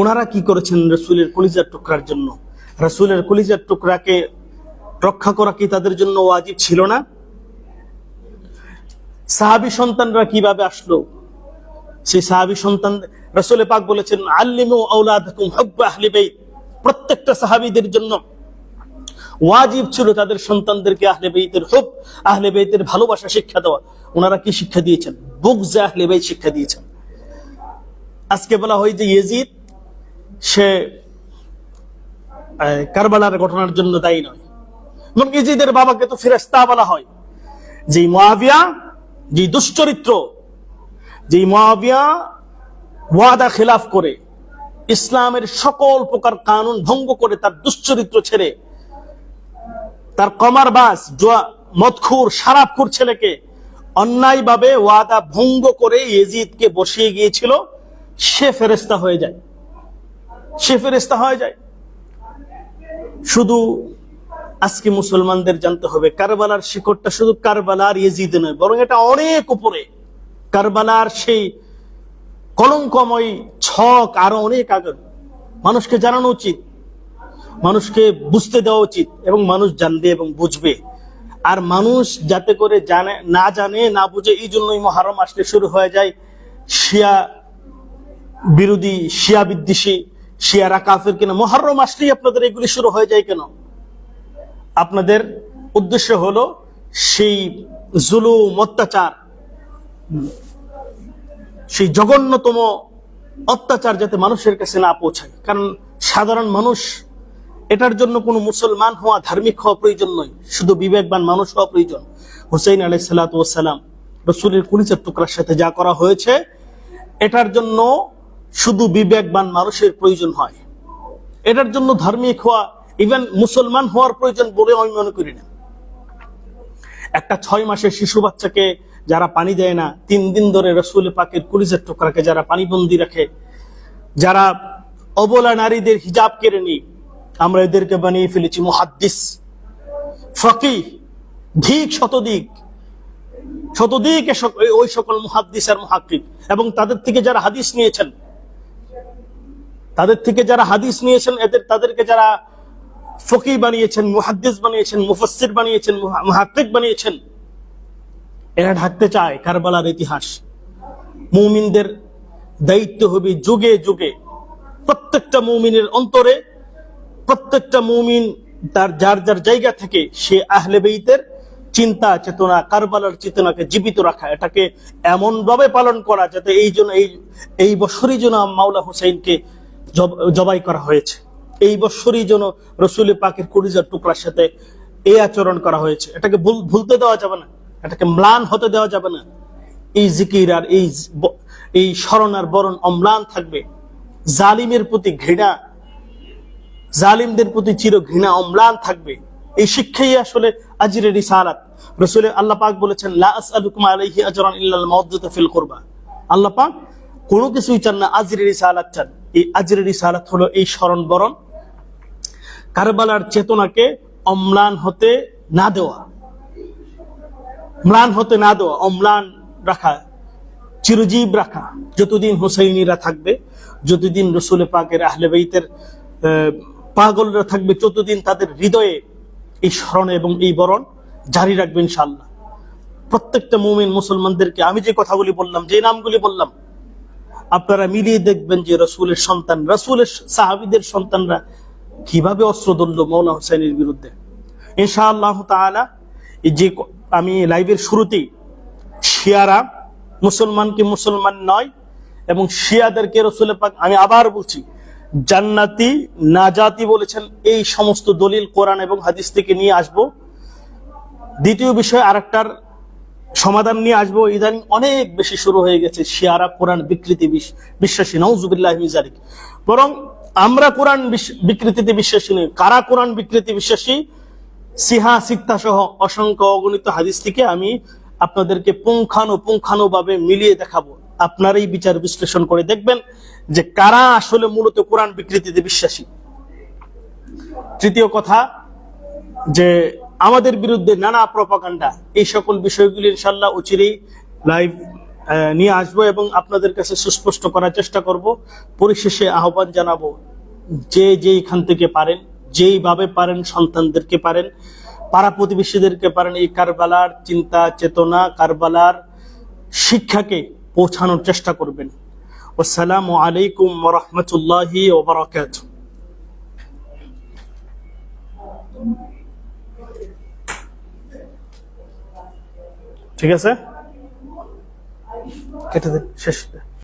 ওনারা কি করেছেন রসুলের কলিজার টুকরার জন্য? রসুলের কলিজার টুকরাকে রক্ষা করা কি তাদের জন্য ওয়াজিব ছিল না? সাহাবি সন্তানরা কীভাবে আসলো? সেই সাহাবি সন্তান, রসুল পাক বলেছেন, আল্লিমু আউলাদাকুম প্রত্যেকটা সাহাবীদের জন্য ওয়াজিব ছিল তাদের সন্তানদেরকে আহলে বেইতের হুব, আহলে বেইতের ভালোবাসা শিক্ষা দেওয়া। ওনারা কি শিক্ষা দিয়েছেন? বুকজে আহলে বেইত শিক্ষা দিয়েছেন। আজকে বলা হয় যে ইয়েজিদ সে কারবালার ঘটনার জন্য দায়ী নয়। এবং ইজিদের বাবাকে তো ফিরেস্তা বলা হয়। যে মুয়াবিয়া যে দুশ্চরিত্র যে মুয়াবিয়া ওয়াদা খেলাফ করে, ইসলামের সকল প্রকার কানুন ভঙ্গ করে তার দুশ্চরিত্র ছেড়ে, তার কমার বাস, জোয়া, মদখুর সারাপখুর ছেলেকে অন্যায়ভাবে ওয়াদা ভঙ্গ করে ইয়েজিদকে বসিয়ে গিয়েছিল, সে ফেরেস্তা হয়ে যায়। সে ফেরেস্তা হয়ে যায়। শুধু আজকে মুসলমানদের জানতে হবে, কারবালার শিকড়টা শুধু কারবালার ইয়েজিদে নয়, বরং এটা অনেক উপরে। কারবালার সেই কলঙ্কময় ছক আরও অনেক আগে মানুষকে জানানো উচিত, মানুষকে বুঝতে দেওয়া উচিত, এবং মানুষ জানবে এবং বুঝবে। আর মানুষ যাতে করে জানে, না জানে, না বুঝে, এই জন্যই মহারম আসলে শুরু হয়ে যায় শিয়া বিরোধী, শিয়া বিদ্বেষী শিয়ারা কাফের কিনা মহারম আসলেই আপনাদের এগুলি শুরু হয়ে যায় কেন? আপনাদের উদ্দেশ্য হলো সেই জুলুম, অত্যাচার, সেই জঘন্যতম অত্যাচার যাতে মানুষের কাছে না পৌঁছায়। কারণ সাধারণ মানুষ এটার জন্য কোনো মুসলমান হওয়া ধার্মিক হওয়া প্রয়োজন নয়, শুধু বিবেকবান মানুষ হওয়া প্রয়োজন। হুসাইন আলাই সালাতাম রসুলের কুলিচের টুকরার সাথে যা করা হয়েছে, এটার জন্য শুধু বিবেকবান মানুষের প্রয়োজন হয়। এটার জন্য ধার্মিক হওয়া ইভেন মুসলমান হওয়ার প্রয়োজন বলে আমি মনে করি না। একটা ছয় মাসের শিশু বাচ্চাকে যারা পানি দেয় না, তিন দিন ধরে রসুল পাকের কুলিজের টুকরাকে যারা পানিবন্দি রাখে, যারা অবলা নারীদের হিজাব কেড়ে নি আমরা এদেরকে বানিয়ে ফেলেছি মুহাদ্দিস। ফকি ধিক শতদিক শতদিক ওই সকল মুহাদ্দিস আর মুহাক্কিক। এবং তাদের থেকে যারা হাদিস নিয়েছেন তাদের থেকে যারা হাদিস নিয়েছেন, এদের, তাদেরকে যারা ফকি বানিয়েছেন, মুহাদ্দিস বানিয়েছেন, মুফাসসির বানিয়েছেন, মুহা- বানিয়েছেন, এরা ঢাকতে চায় কারবালার ইতিহাস। মুমিনদের দায়িত্ব হবে যুগে যুগে, প্রত্যেকটা মুমিনের অন্তরে, প্রত্যেকটা মুমিন তার, যার যার জায়গা থেকে সে আহলে বেইতের চিন্তা, চেতনা, কারবালার চেতনাকে জীবিত রাখা। এটাকে এমন ভাবে পালন করা যাতে এই জন্য এই এই বছরই যেন মাওলা হুসাইনকে জবাই করা হয়েছে। এই বছরই যেন রসুল পাকের কুড়িজার টুকরার সাথে এই আচরণ করা হয়েছে। এটাকে ভুল, ভুলতে দেওয়া যাবে না। এটাকে ম্লান হতে দেওয়া যাবে না। এই জিকির আর এই এই স্মরণ আর বরণ অম্লান থাকবে। জালিমের প্রতি ঘৃণা, জালিমদের প্রতি চির ঘৃণা অম্লান থাকবে। এই শিক্ষাই আসলে আজিরের রিসালাত। রসুল আল্লাহ পাক বলেছেন ফিল কুরবা। আল্লাহ পাক কোনো কিছুই চান না আজিরের রিসালাত চান। এই আজিরের রিসালাত হলো এই স্মরণ বরণ। কারবালার চেতনাকে অম্লান হতে না দেওয়া। ম্লান হতে না দেওয়া অম্লান রাখা চিরজীব রাখা। যতদিন হুসাইনিরা থাকবে যতদিন রসুল পাকের আহলে বেইতের আহ, পাগলরা থাকবে ততদিন তাদের হৃদয়ে এই স্মরণ এবং এই বরণ জারি রাখবে ইনশাল্লাহ প্রত্যেকটা মুমিন মুসলমানদেরকে আমি যে কথাগুলি বললাম যে নামগুলি বললাম আপনারা মিলিয়ে দেখবেন যে রসুলের সন্তান, রসুলের সাহাবিদের সন্তানরা কীভাবে অস্ত্র ধরল মৌলা হোসেনের বিরুদ্ধে। ইনশাআল্লাহ এই যে আমি লাইভের শুরুতেই, শিয়ারা মুসলমানকে মুসলমান নয় এবং শিয়াদেরকে রসুল পাক, আমি আবার বলছি, জান্নাতি, নাজাতি বলেছেন, এই সমস্ত দলিল কোরআন এবং হাদিস থেকে নিয়ে আসব। দ্বিতীয় বিষয় আরেকটার সমাধান নিয়ে আসব। ইদানিং অনেক বেশি শুরু হয়ে গেছে শিয়ারা কোরআন বিকৃতি বিশ্বাসী নওজুবিল্লাহ মিজারিক বরং আমরা কোরআন বিকৃতিতে বিশ্বাসী নই। কারা কোরআন বিকৃতি বিশ্বাসী? সিহা, সিক্তা সহ অসংখ্য অগণিত হাদিস থেকে আমি আপনাদেরকে পুঙ্খানু পুঙ্খানু ভাবে মিলিয়ে দেখাবো। আপনারাই বিচার বিশ্লেষণ করে দেখবেন যে কারা আসলে মূলত কোরআন বিকৃতিতে বিশ্বাসী। তৃতীয় কথা যে আমাদের বিরুদ্ধে নানা প্রপাগান্ডা এই সকল বিষয়গুলি ইনশাল্লাহ অচিরেই লাইভ নিয়ে আসব এবং আপনাদের কাছে সুস্পষ্ট করার চেষ্টা করব। পরিশেষে আহ্বান জানাব, যে যেইখান থেকে পারেন, যেইভাবে পারেন, সন্তানদেরকে পারেন, পাড়া প্রতিবেশীদেরকে পারেন, এই কারবালার চিন্তা, চেতনা, কারবালার শিক্ষাকে পৌঁছানোর চেষ্টা করবেন। আসসালামু আলাইকুম রহমতুল্লাহি ওবরাকাত ঠিক আছে? কেটে দিন শেষ।